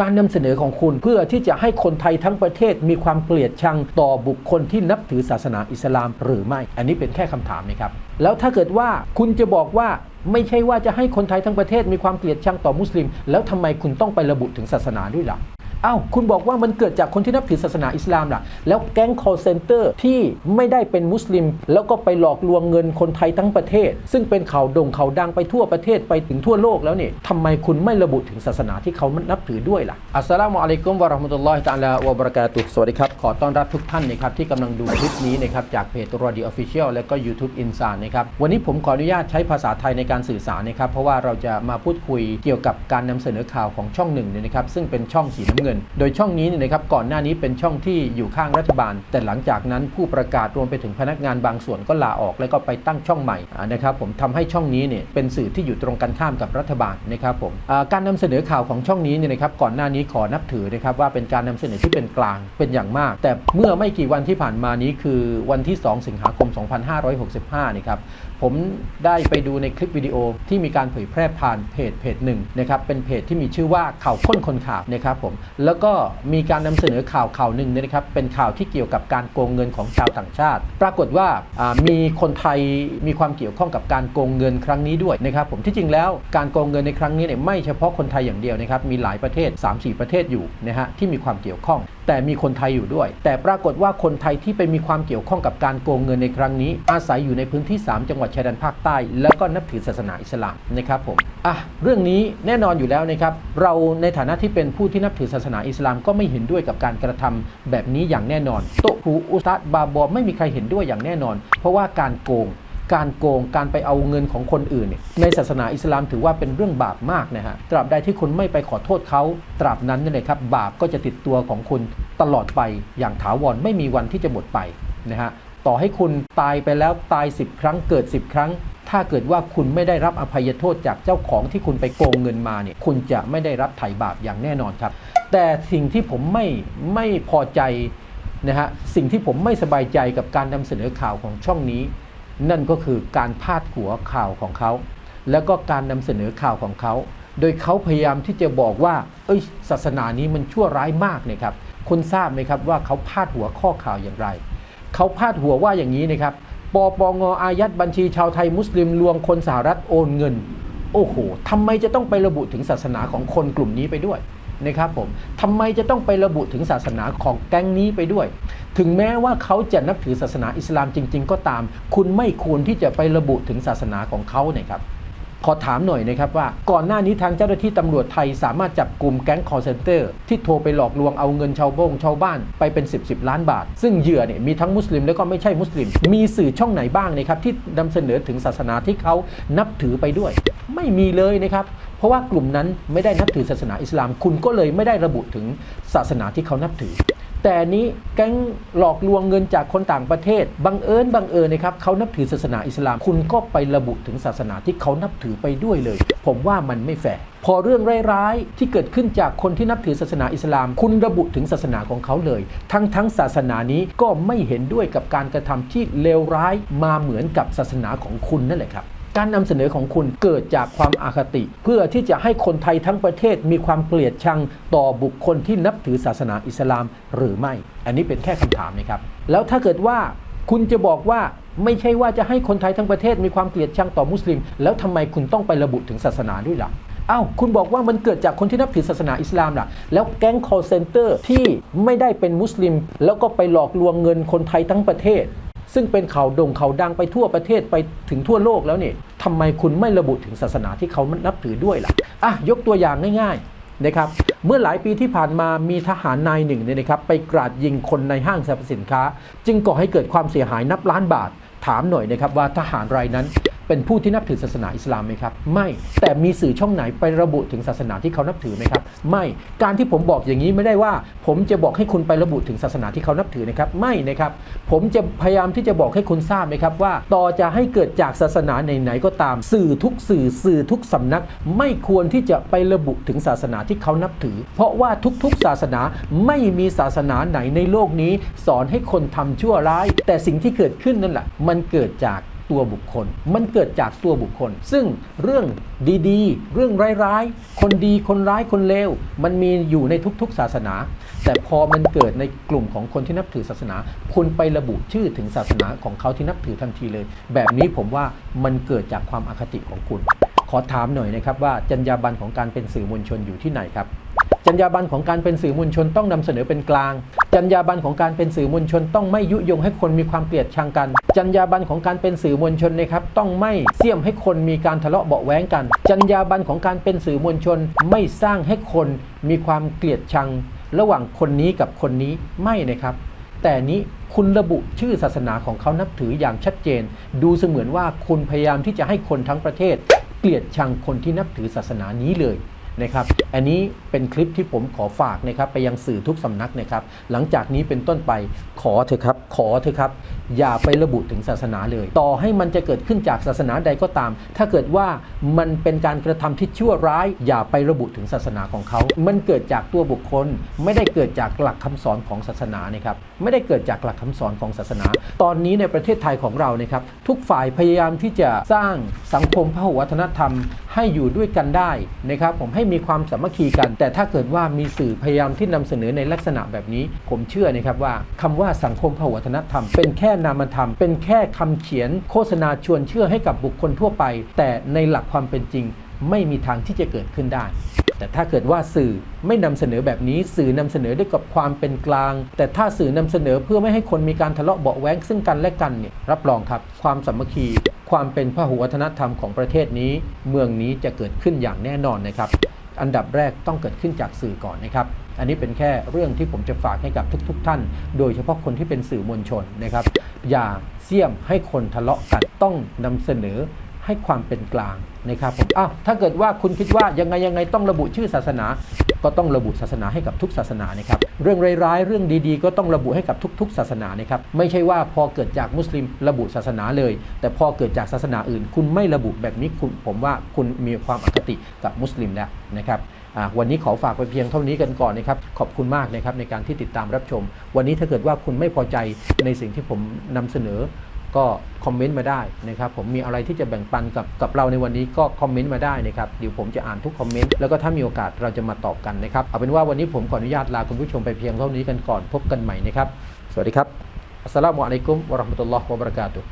การนำเสนอของคุณเพื่อที่จะให้คนไทยทั้งประเทศมีความเกลียดชังต่อบุคคลที่นับถือศาสนาอิสลามหรือไม่ อันนี้เป็นแค่คำถามนะครับ แล้วถ้าเกิดว่าคุณจะบอกว่าไม่ใช่ว่าจะให้คนไทยทั้งประเทศมีความเกลียดชังต่อมุสลิม แล้วทำไมคุณต้องไประบุถึงศาสนาด้วยล่ะ อ้าวคุณบอกว่ามันเกิดจากคนที่นับถือศาสนาอิสลามล่ะ แล้วแก๊ง call center ที่ไม่ได้เป็นมุสลิม แล้วก็ไปหลอกลวงเงินคนไทยทั้งประเทศ ซึ่งเป็นข่าวโด่งข่าวดังไปทั่วประเทศไปถึงทั่วโลกแล้วเนี่ยทำไมคุณไม่ระบุถึงศาสนาที่เขานับถือด้วยล่ะอัสสลามุอะลัยกุมวะราะห์มะตุลลอฮิตะอาลาวะบะเราะกาตุฮ์สวัสดีครับ ขอต้อนรับทุกท่านนะครับที่กำลังดูคลิปนี้นะครับจากเพจรอดีออฟฟิเชียลและก็ YouTube อินซานนะครับวันนี้ผมขออนุญาตใช้ภาษาไทยในการสื่อสารนะครับเพราะว่าเราจะมาพูดคุยเกี่ยวกับการนำเสนอข่าวของช่องหนึ่งเนี่ยนะครับซึ่งเป็นช่องสีน้ำเงินโดยช่องนี้เนี่ยนะครับก่อนหน้านี้เป็นช่องที่อยู่ข้างรัฐบาล แต่หลังจากนั้นผู้ประกาศรวมไปถึงพนักงานบางส่วนก็ลาออกแล้วก็ไปตั้งช่องใหม่นะครับผมทำให้ช่องนี้เนี่ยเป็นสื่อที่อยู่ตรงกันข้ามกับรัฐบาลนะครับผมการนำเสนอข่าวของช่องนี้เนี่ยนะครับก่อนหน้านี้ขอนับถือนะครับว่าเป็นการนำเสนอที่เป็นกลางเป็นอย่างมาก แต่เมื่อไม่กี่วันที่ผ่านมานี้คือวันที่ 2 สิงหาคม 2565นี่ครับผมได้ไปดูในคลิปวิดีโอที่มีการเผยแพร่ผ่านเพจเพจหนึ่งนะครับเป็นเพจที่มีชื่อว่าข่าวค้นคนข่าวนะครับผมแล้วก็มีการนำเสนอข่าวข่าวหนึ่งนะครับเป็นข่าวที่เกี่ยวกับการโกงเงินของชาวต่างชาติ ปรากฏว่าอ่ามีคนไทยมีความเกี่ยวข้องกับการโกงเงินครั้งนี้ด้วยนะครับผมที่จริงแล้วการโกงเงินในครั้งนี้เนี่ยไม่เฉพาะคนไทยอย่างเดียวนะครับมีหลายประเทศ 3-4 ประเทศอยู่นะฮะที่มีความเกี่ยวข้อง แต่มีคนไทยอยู่ด้วย แต่ปรากฏว่าคนไทยที่ไปมีความเกี่ยวข้องกับการโกงเงินในครั้งนี้ อาศัยอยู่ในพื้นที่ 3 จังหวัดชายแดนภาคใต้ แล้วก็นับถือศาสนาอิสลามนะครับผมอะเรื่องนี้แน่นอนอยู่แล้วนะครับเราในฐานะที่เป็นผู้ที่นับถือศาสนาอิสลามก็ไม่เห็นด้วยกับการกระทำแบบนี้อย่างแน่นอนโตะฮูอุสตัดบาบอไม่มีใครเห็นด้วยอย่างแน่นอน เพราะว่าการโกง การโกงการไปเอาเงินของคนอื่น ในศาสนาอิสลามถือว่าเป็นเรื่องบาปมากนะฮะตราบใดที่คุณไม่ไปขอโทษเขา ตราบนั้นนี่เลยครับบาปก็จะติดตัวของคุณตลอดไปอย่างถาวรไม่มีวันที่จะหมดไปนะฮะต่อให้คุณตายไปแล้วตาย 10 ครั้งเกิด 10 ครั้ง ถ้าเกิดว่าคุณไม่ได้รับอภัยโทษจากเจ้าของที่คุณไปโกงเงินมาเนี่ยคุณจะไม่ได้รับไถ่บาปอย่างแน่นอนครับ แต่สิ่งที่ผมไม่ไม่พอใจนะฮะสิ่งที่ผมไม่สบายใจกับการนำเสนอข่าวของช่องนี้ นั่นก็คือการพาดหัวข่าวของเขา แล้วก็การนำเสนอข่าวของเขา โดยเขาพยายามที่จะบอกว่า เอ้ย ศาสนานี้มันชั่วร้ายมากเนี่ยครับคุณทราบไหมครับว่าเขาพาดหัวข้อข่าวอย่างไร เขาพาดหัวว่าอย่างนี้นะครับปปงอายัดบัญชีชาวไทยมุสลิมลวงคนสหรัฐโอนเงิน โอ้โหทำไมจะต้องไประบุถึงศาสนาของคนกลุ่มนี้ไปด้วย นะครับผมทำไมจะต้องไประบุถึงศาสนาของแก๊งนี้ไปด้วย ถึงแม้ว่าเขาจะนับถือศาสนาอิสลามจริง ๆ ก็ตาม คุณไม่ควรที่จะไประบุถึงศาสนาของเขาเนี่ยครับขอถามหน่อยนะครับว่าก่อนหน้านี้ทางเจ้าหน้าที่ตำรวจไทยสามารถจับกลุ่มแก๊งคอร์เซนเตอร์ที่โทรไปหลอกลวงเอาเงินชาวบงชาวบ้านไปเป็น 10บสล้านบาท ซึ่งเหยื่อเนี่ยมีทั้งมุสลิมและก็ไม่ใช่มุสลิม มีสื่อช่องไหนบ้างนะครับที่นำเสนอถึงศาสนาที่เขานับถือไปด้วย ไม่มีเลยนะครับ ราะว่ากลุ่มนั้นไม่ได้นับถือศาสนาอิสลาม คุณก็เลยไม่ได้ระบุถึงศาสนาที่เขานับถือ แต่นนี้แก๊งหลอกลวงเงินจากคนต่างประเทศ บังเอิญบังเอิญนะครับเขานับถือศาสนาอิสลาม คุณก็ไประบุถึงศาสนาที่เขานับถือไปด้วยเลย ผมว่ามันไม่แฟร์พอเรื่องร้ายๆที่เกิดขึ้นจากคนที่นับถือศาสนาอิสลาม คุณระบุถึงศาสนาของเขาเลย ทั้งทั้งศาสนานี้ก็ไม่เห็นด้วยกับการกระทำที่เลวร้ายมาเหมือนกับศาสนาของคุณนั่นแหละครับ การนำเสนอของคุณเกิดจากความอาคติ เพื่อที่จะให้คนไทยทั้งประเทศมีความเกลียดชังต่อบุคคลที่นับถือศาสนาอิสลามหรือไม่ อันนี้เป็นแค่คำถามนะครับ แล้วถ้าเกิดว่าคุณจะบอกว่าไม่ใช่ว่าจะให้คนไทยทั้งประเทศมีความเกลียดชังต่อมุสลิม แล้วทำไมคุณต้องไประบุถึงศาสนาด้วยล่ะอ้าวคุณบอกว่ามันเกิดจากคนที่นับถือศาสนาอิสลามล่ะ แล้วแก๊ง call center ที่ไม่ได้เป็นมุสลิม แล้วก็ไปหลอกลวงเงินคนไทยทั้งประเทศ ซึ่งเป็นข่าวด่งข่าวดังไปทั่วประเทศไปถึงทั่วโลกแล้วนี่ทำไมคุณไม่ระบุถึงศาสนาที่เขานับถือด้วยล่ะอะยกตัวอย่างง่ายๆนะครับเมื่อหลายปีที่ผ่านมามีทหารนายหนึ่งเนี่ยนะครับไปกราดยิงคนในห้างสรรพสินค้า จึงก่อให้เกิดความเสียหายนับล้านบาท ถามหน่อยนะครับว่าทหารรายนั้น เป็นผู้ที่นับถือศาสนาอิสลามไหมครับ ไม่แต่มีสื่อช่องไหนไประบุถึงศาสนาที่เขานับถือไหมครับ ไม่การที่ผมบอกอย่างนี้ไม่ได้ว่า ผมจะบอกให้คุณไประบุถึงศาสนาที่เขานับถือนะครับ ไม่นะครับ ผมจะพยายามที่จะบอกให้คุณทราบนะครับว่า ต่อจะให้เกิดจากศาสนาไหนๆก็ตาม สื่อทุกสื่อสื่อทุกสำนัก ไม่ควรที่จะไประบุถึงศาสนาที่เขานับถือ เพราะว่าทุกๆศาสนาไม่มีศาสนาไหนในโลกนี้ สอนให้คนทำชั่วร้าย แต่สิ่งที่เกิดขึ้นนั่นแหละมันเกิดจาก ตัวบุคคล มันเกิดจากตัวบุคคล ซึ่งเรื่องดีๆ เรื่องร้ายๆ คนดีคนร้ายคนเลวมันมีอยู่ในทุกๆ ศาสนา แต่พอมันเกิดในกลุ่มของคนที่นับถือศาสนา คุณไประบุชื่อถึงศาสนาของเขาที่นับถือทันทีเลย แบบนี้ผมว่ามันเกิดจากความอาคติของคุณ อถามหน่อยนะครับว่าจรรยาบรรณของการเป็นสื่อมวลชนอยู่ที่ไหนครับจรรยาบรรณของการเป็นสื่อมวลชนต้องนำเสนอเป็นกลาง จรรยาบรรณของการเป็นสื่อมวลชนต้องไม่ยุยงให้คนมีความเกลียดชังกัน จรรยาบรรณของการเป็นสื่อมวลชนนะครับต้องไม่เสี่ยมให้คนมีการทะเลาะเบาะแว้งกัน จรรยาบรรณของการเป็นสื่อมวลชนไม่สร้างให้คนมีความเกลียดชัง ระหว่างคนนี้กับคนนี้ไม่นะครับ แต่นี้คุณระบุชื่อศาสนาของเขานับถืออย่างชัดเจน ดูเสมือนว่าคุณพยายามที่จะให้คนทั้งประเทศ เกลียดชังคนที่นับถือศาสนานี้เลย นะครับ อันนี้เป็นคลิปที่ผมขอฝากนะครับไปยังสื่อทุกสำนักนะครับ หลังจากนี้เป็นต้นไปขอเถอะครับ ขอเถอะครับ อย่าไประบุถึงศาสนาเลย ต่อให้มันจะเกิดขึ้นจากศาสนาใดก็ตาม ถ้าเกิดว่ามันเป็นการกระทำที่ชั่วร้าย อย่าไประบุถึงศาสนาของเขา มันเกิดจากตัวบุคคล ไม่ได้เกิดจากหลักคำสอนของศาสนานะครับ ไม่ได้เกิดจากหลักคำสอนของศาสนา ตอนนี้ในประเทศไทยของเรานะครับ ทุกฝ่ายพยายามที่จะสร้างสังคมพหุวัฒนธรรม ให้อยู่ด้วยกันได้นะครับ ผมให้มีความสามัคคีกัน แต่ถ้าเกิดว่ามีสื่อพยายามที่นำเสนอในลักษณะแบบนี้ ผมเชื่อนะครับว่าคำว่าสังคมพหุวัฒนธรรม เป็นแค่นามธรรม เป็นแค่คำเขียน โฆษณาชวนเชื่อให้กับบุคคลทั่วไป แต่ในหลักความเป็นจริง ไม่มีทางที่จะเกิดขึ้นได้แต่ถ้าเกิดว่าสื่อไม่นำเสนอแบบนี้ สื่อนำเสนอด้วยกับความเป็นกลาง แต่ถ้าสื่อนำเสนอเพื่อไม่ให้คนมีการทะเลาะเบาแว้งซึ่งกันและกันเนี่ยรับรองครับ ความสามัคคี ความเป็นพหุวัฒนธรรมของประเทศนี้ เมืองนี้จะเกิดขึ้นอย่างแน่นอนนะครับ อันดับแรกต้องเกิดขึ้นจากสื่อก่อนนะครับ อันนี้เป็นแค่เรื่องที่ผมจะฝากให้กับทุก ๆท่าน โดยเฉพาะคนที่เป็นสื่อมวลชนนะครับ อย่าเสี่ยมให้คนทะเลาะกันต้องนำเสนอ ให้ความเป็นกลางนะครับผมอ้าวถ้าเกิดว่าคุณคิดว่ายังไงยังไงต้องระบุชื่อศาสนา ก็ต้องระบุศาสนาให้กับทุกศาสนานะครับ เรื่องร้ายๆ เรื่องดีๆ ก็ต้องระบุให้กับทุก ๆ ศาสนานะครับ ไม่ใช่ว่าพอเกิดจากมุสลิมระบุศาสนาเลย แต่พอเกิดจากศาสนาอื่น คุณไม่ระบุแบบนี้คุณผมว่าคุณมีความอคติกับมุสลิมแล้วนะครับวันนี้ขอฝากไปเพียงเท่านี้กันก่อนนะครับ ขอบคุณมากนะครับในการที่ติดตามรับชม วันนี้ถ้าเกิดว่าคุณไม่พอใจในสิ่งที่ผมนำเสนอ ก็คอมเมนต์มาได้นะครับผมมีอะไรที่จะแบ่งปันกับกับเราในวันนี้ก็คอมเมนต์มาได้นะครับเดี๋ยวผมจะอ่านทุกคอมเมนต์แล้วก็ถ้ามีโอกาสเราจะมาตอบกันนะครับเอาเป็นว่าวันนี้ผมขออนุญาตลาคุณผู้ชมไปเพียงเท่านี้กันก่อนพบกันใหม่นะครับสวัสดีครับอัสสลามุอะลัยกุมวะราะห์มะตุลลอฮ์วะบะเราะกาตุฮ์